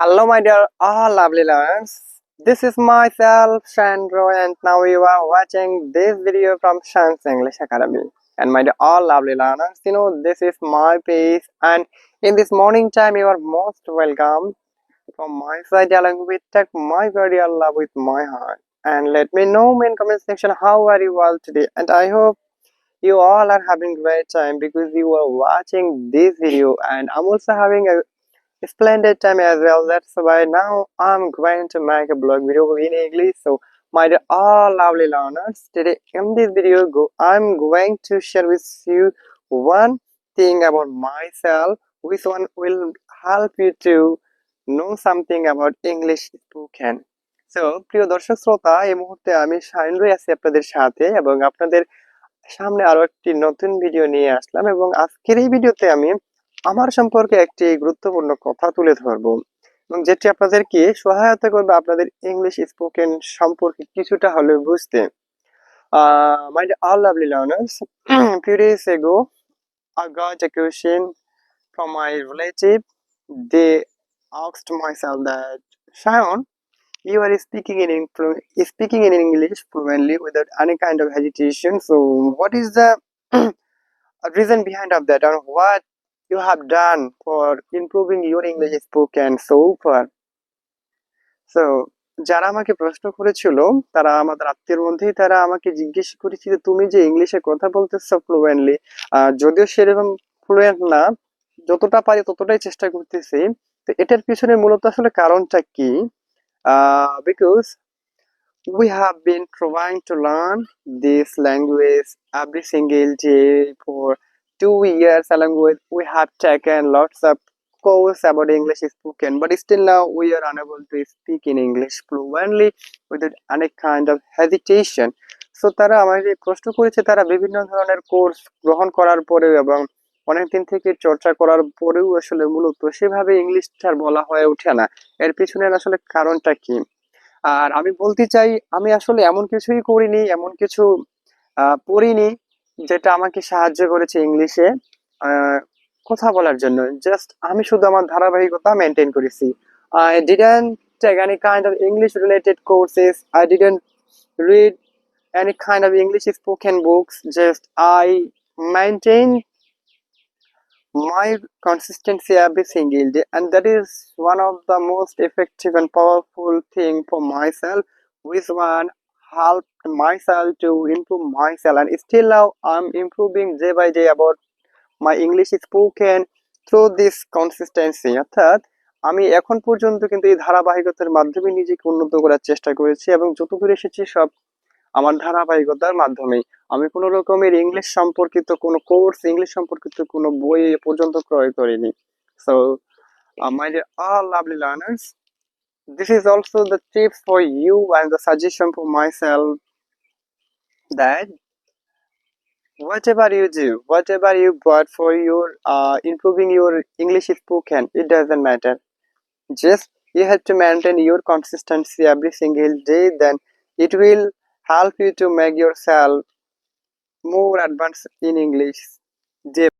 Hello, my dear all lovely learners. This is myself, Shandro, and now you are watching this video from Shans English Academy. And my dear all lovely learners, you know, this is my page, and in this morning time, you are most welcome from my side, along with take my very love with my heart. And let me know in comment section how are you all today, and I hope you all are having great time because you are watching this video and i'm also having a splendid time as well that's why now i'm going to make a blog video in english so my dear all lovely learners today in this video go i'm going to share with you one thing about myself which one will help you to know something about english spoken so প্রিয় দর্শক শ্রোতা এই মুহূর্তে আমি shine রয়ে আছি আপনাদের সাথে এবং আপনাদের সামনে আরও একটি নতুন ভিডিও নিয়ে আসলাম এবং আজকের এই ভিডিওতে আমি আমার সম্পর্কে একটি গুরুত্বপূর্ণ কথা তুলে ধরব, এবং যেটি আপনাদেরকে সহায়তা করবে আপনাদের ইংলিশ স্পোকেন সম্পর্কে কিছুটা হলে বুঝতে। My all lovely learners few ago I got from my relative they asked myself that Sayan you are speaking in speaking in English fluently without any of hesitation so what is the reason behind of that and what you have done for improving your english spoken so far. So, যারা আমাকে প্রশ্ন করেছিল, তারা আমাদের আত্মীয় মধ্যেই তারা আমাকে জিজ্ঞেস করেছিল, তুমি যে ইংলিশে কথা বলতেছ ফ্লুয়েন্টলি যদিও সেরকম ফ্লুয়েন্ট না, যতটা পারি ততটাই চেষ্টা করতেছি। তো এটার পিছনে মূলত আসলে কারণটা কি? Because we have been trying to learn this language every single day for two years along with we have taken lots of course about english spoken but still now we are unable to speak in english fluently without any kind of hesitation so তারা আমাকে প্রশ্ন করেছে তারা বিভিন্ন ধরনের course গ্রহণ করার পরেও এবং অনেকদিন থেকে চর্চা করার পরেও আসলে মূলত সেভাবে ইংলিশটা বলা হয়ে ওঠে না এর পিছনের আসলে কারণটা কি আর আমি বলতে চাই আমি আসলে এমন কিছুই করিনি এমন কিছু পড়িনি যেটা আমাকে সাহায্য করেছে ইংলিশে কথা বলার জন্য। জাস্ট আমি শুধু আমার ধারাবাহিকতা মেনটেন করেছি। I didn't kind of English related courses I didn't read any kind of English spoken books just I maintain my consistency every single day is one of the most effective powerful thing for myself with one helped myself to improve myself, and still now I'm improving day by day about my English spoken through this consistency. অর্থাৎ আমি এখন পর্যন্ত কিন্তু এই ধারাবাহিকতার মাধ্যমে নিজেকে উন্নত করার চেষ্টা করেছি এবং যতদূর এসেছি সব আমার ধারাবাহিকতার মাধ্যমেই। আমি কোনো রকমের ইংলিশ সম্পর্কিত কোনো কোর্স ইংলিশ সম্পর্কিত কোনো বই পর্যন্ত ক্রয় করিনি। So my dear all lovely learners this is also the tips for you and the suggestion for myself that whatever you do whatever you bought for your uh, improving your english spoken it doesn't matter. Just you have to maintain your consistency every single day then it will help you to make yourself more advanced in english